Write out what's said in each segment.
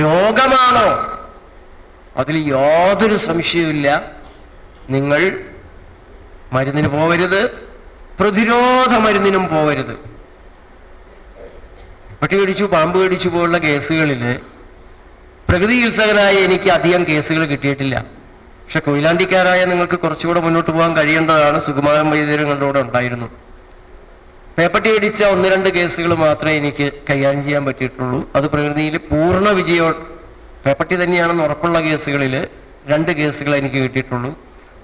രോഗമാണോ? അതിൽ യാതൊരു സംശയവുമില്ല. നിങ്ങൾ മരുന്നിന് പോവരുത്. പ്രതിരോധ മരുന്നിനും പോവരുത്. പട്ടി കടിച്ചു പാമ്പ് കടിച്ചു പോലുള്ള കേസുകളിൽ പ്രകൃതി ചികിത്സകനായ എനിക്ക് അധികം കേസുകൾ കിട്ടിയിട്ടില്ല. പക്ഷെ കൊയിലാണ്ടിക്കാരായ നിങ്ങൾക്ക് കുറച്ചുകൂടെ മുന്നോട്ട് പോകാൻ കഴിയേണ്ടതാണ്. സുകുമാരൻ വൈദ്യരും ഉണ്ടായിരുന്നു. പേപ്പട്ടി അടിച്ച ഒന്ന് രണ്ട് കേസുകൾ മാത്രമേ എനിക്ക് കൈകാര്യം ചെയ്യാൻ പറ്റിയിട്ടുള്ളൂ. അത് പ്രകൃതിയിൽ പൂർണ വിജയം പേപ്പട്ടി തന്നെയാണെന്ന് ഉറപ്പുള്ള കേസുകളിൽ രണ്ട് കേസുകൾ എനിക്ക് കിട്ടിയിട്ടുള്ളൂ.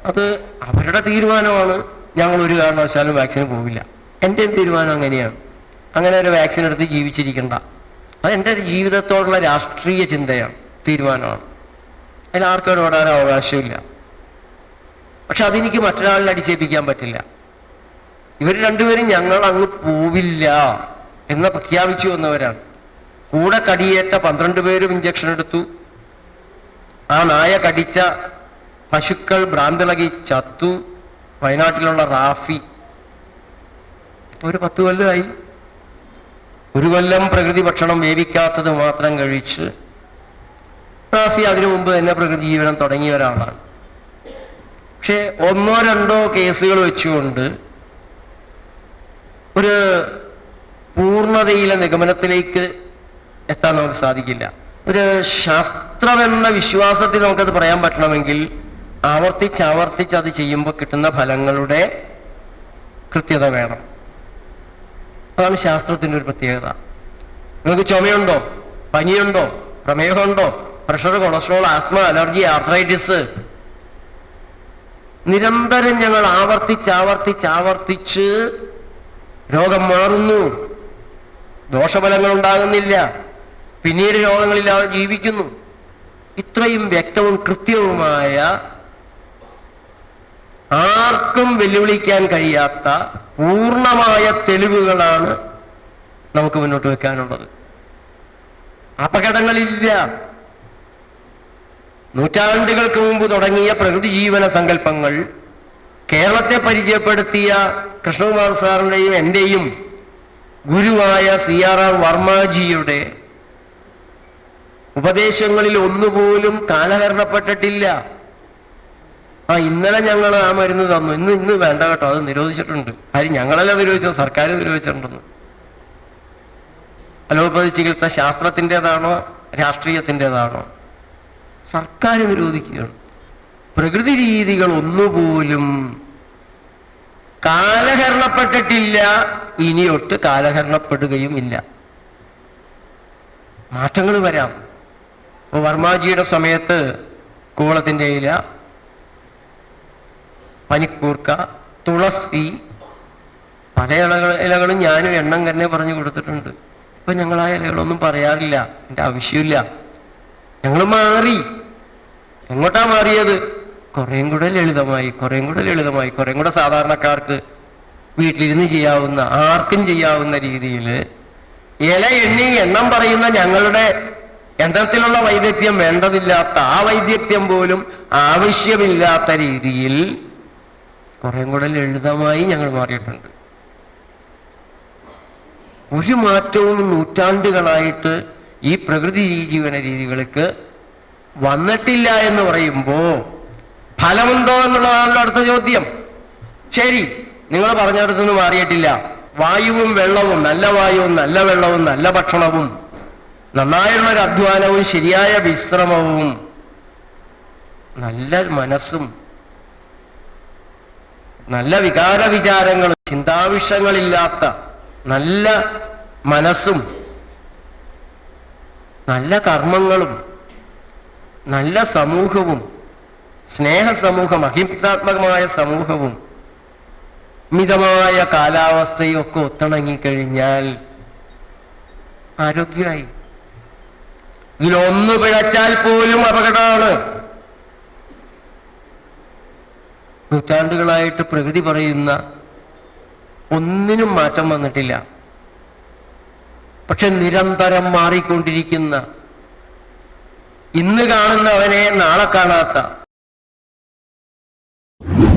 അത് അവരുടെ തീരുമാനമാണ്. ഞങ്ങൾ ഒരു കാരണവശാലും വാക്സിന് പോവില്ല. എന്റെ തീരുമാനം അങ്ങനെയാണ്. അങ്ങനെ ഒരു വാക്സിൻ എടുത്ത് ജീവിച്ചിരിക്കണ്ട. അത് എന്റെ ജീവിതത്തോടുള്ള രാഷ്ട്രീയ ചിന്തയാണ് തീരുമാനമാണ്. അതിൽ ആർക്കും ഇടപെടാൻ അവകാശമില്ല പക്ഷെ അതെനിക്ക് മറ്റൊരാളിൽ അടിച്ചേൽപ്പിക്കാൻ പറ്റില്ല. ഇവർ രണ്ടുപേരും ഞങ്ങൾ അങ്ങ് പോവില്ല എന്ന് പ്രഖ്യാപിച്ചു വന്നവരാണ്. കൂടെ കടിയേറ്റ പന്ത്രണ്ട് പേരും ഇഞ്ചക്ഷൻ എടുത്തു. ആ നായ കടിച്ച പശുക്കൾ ഭ്രാന്തിളകി ചത്തു. വയനാട്ടിലുള്ള റാഫി ഒരു പത്ത് കൊല്ലമായി ഒരു കൊല്ലം പ്രകൃതി ഭക്ഷണം വേവിക്കാത്തത് മാത്രം കഴിച്ച് റാഫി അതിനു മുമ്പ് തന്നെ പ്രകൃതി ജീവനം തുടങ്ങിയ ഒരാളാണ് പക്ഷെ ഒന്നോ രണ്ടോ കേസുകൾ വെച്ചുകൊണ്ട് ഒരു പൂർണതയിലെ നിഗമനത്തിലേക്ക് എത്താൻ നമുക്ക് സാധിക്കില്ല. ഒരു ശാസ്ത്രമെന്ന വിശ്വാസത്തിൽ നമുക്കത് പറയാൻ പറ്റണമെങ്കിൽ ആവർത്തിച്ച് ആവർത്തിച്ച് അത് ചെയ്യുമ്പോൾ കിട്ടുന്ന ഫലങ്ങളുടെ കൃത്യത വേണം. അതാണ് ശാസ്ത്രത്തിന്റെ ഒരു പ്രത്യേകത. നിങ്ങൾക്ക് ചുമയുണ്ടോ? പനിയുണ്ടോ? പ്രമേഹമുണ്ടോ? Pressure cholesterol asthma allergy arthritis? നിരന്തരം ഞങ്ങൾ ആവർത്തിച്ച് ആവർത്തിച്ച് ആവർത്തിച്ച് രോഗം മാറുന്നു ദോഷഫലങ്ങൾ ഉണ്ടാകുന്നില്ല. പിന്നീട് രോഗങ്ങളില്ലാതെ ജീവിക്കുന്നു. ഇത്രയും വ്യക്തവും കൃത്യവുമായ ആർക്കും വെല്ലുവിളിക്കാൻ കഴിയാത്ത പൂർണമായ തെളിവുകളാണ് നമുക്ക് മുന്നോട്ട് വെക്കാനുള്ളത്. അപകടങ്ങളില്ല. നൂറ്റാണ്ടുകൾക്ക് മുമ്പ് തുടങ്ങിയ പ്രകൃതി ജീവന സങ്കല്പങ്ങൾ കേരളത്തെ പരിചയപ്പെടുത്തിയ കൃഷ്ണകുമാർ സാറിന്റെയും എന്റെയും ഗുരുവായ സി ആർ ആർ വർമ്മജിയുടെ ഉപദേശങ്ങളിൽ ഒന്നുപോലും കാലഹരണപ്പെട്ടിട്ടില്ല. ആ ഇന്നലെ ഞങ്ങൾ ആ മരുന്ന് തന്നു. ഇന്ന് ഇന്ന് വേണ്ട കേട്ടോ. അത് നിരോധിച്ചിട്ടുണ്ട്. ആര് ഞങ്ങളല്ല നിരോധിച്ചത്? സർക്കാർ നിരോധിച്ചിട്ടുണ്ടെന്ന്. അലോപ്പതി ചികിത്സ ശാസ്ത്രത്തിന്റെതാണോ? രാഷ്ട്രീയത്തിന്റെതാണോ? സർക്കാർ നിരോധിക്കുകയാണ്. പ്രകൃതി രീതികൾ ഒന്നുപോലും കാലഹരണപ്പെട്ടിട്ടില്ല. ഇനിയൊട്ട് കാലഹരണപ്പെടുകയും ഇല്ല മാറ്റങ്ങൾ വരാം. ഇപ്പോൾ വർമാജിയുടെ സമയത്ത് കൂവളത്തിന്റെ ഇല പനിക്കൂർക്ക തുളസി പല ഇലകൾ ഇലകളും ഞാനും എണ്ണം തന്നെ പറഞ്ഞു കൊടുത്തിട്ടുണ്ട്. ഇപ്പൊ ഞങ്ങൾ ആ ഇലകളൊന്നും പറയാറില്ല. എന്റെ ആവശ്യമില്ല. ഞങ്ങൾ മാറി. എങ്ങോട്ടാ മാറിയത്? കുറേയും കൂടെ ലളിതമായി കുറേയും കൂടെ ലളിതമായി കുറേയും കൂടെ സാധാരണക്കാർക്ക് വീട്ടിലിരുന്ന് ചെയ്യാവുന്ന ആർക്കും ചെയ്യാവുന്ന രീതിയിൽ ഇല എണ്ണി എണ്ണം പറയുന്ന ഞങ്ങളുടെ എണ്ണത്തിലുള്ള വൈദഗ്ധ്യം വേണ്ടതില്ലാത്ത ആ വൈദഗ്ധ്യം പോലും ആവശ്യമില്ലാത്ത രീതിയിൽ കുറേയും കൂടെ ലളിതമായി ഞങ്ങൾ മാറിയിട്ടുണ്ട്. ഒരു മാറ്റവും നൂറ്റാണ്ടുകളായിട്ട് ഈ പ്രകൃതി ജീവന രീതികൾക്ക് വന്നിട്ടില്ല എന്ന് പറയുമ്പോൾ ഫലമുണ്ടോ എന്നുള്ളതാണല്ലോ അടുത്ത ചോദ്യം. ശരി നിങ്ങൾ പറഞ്ഞിടത്തുനിന്ന് മാറിയിട്ടില്ല. വായുവും വെള്ളവും നല്ല വായുവും നല്ല വെള്ളവും നല്ല ഭക്ഷണവും. നന്നായുള്ളൊരു അധ്വാനവും ശരിയായ വിശ്രമവും. നല്ല മനസ്സും. നല്ല വികാര വിചാരങ്ങളും ചിന്താവിഷങ്ങളില്ലാത്ത നല്ല മനസ്സും. നല്ല കർമ്മങ്ങളും. നല്ല സമൂഹവും. സ്നേഹ സമൂഹം അഹിംസാത്മകമായ സമൂഹവും മിതമായ കാലാവസ്ഥയും ഒക്കെ ഒത്തിണങ്ങിക്കഴിഞ്ഞാൽ ആരോഗ്യമായി. ഇതിലൊന്ന് പിഴച്ചാൽ പോലും അപകടമാണ്. നൂറ്റാണ്ടുകളായിട്ട് പ്രകൃതി പറയുന്ന ഒന്നിനും മാറ്റം വന്നിട്ടില്ല. പക്ഷെ നിരന്തരം മാറിക്കൊണ്ടിരിക്കുന്ന ഇന്ന് കാണുന്നവനെ നാളെ കാണാത്ത you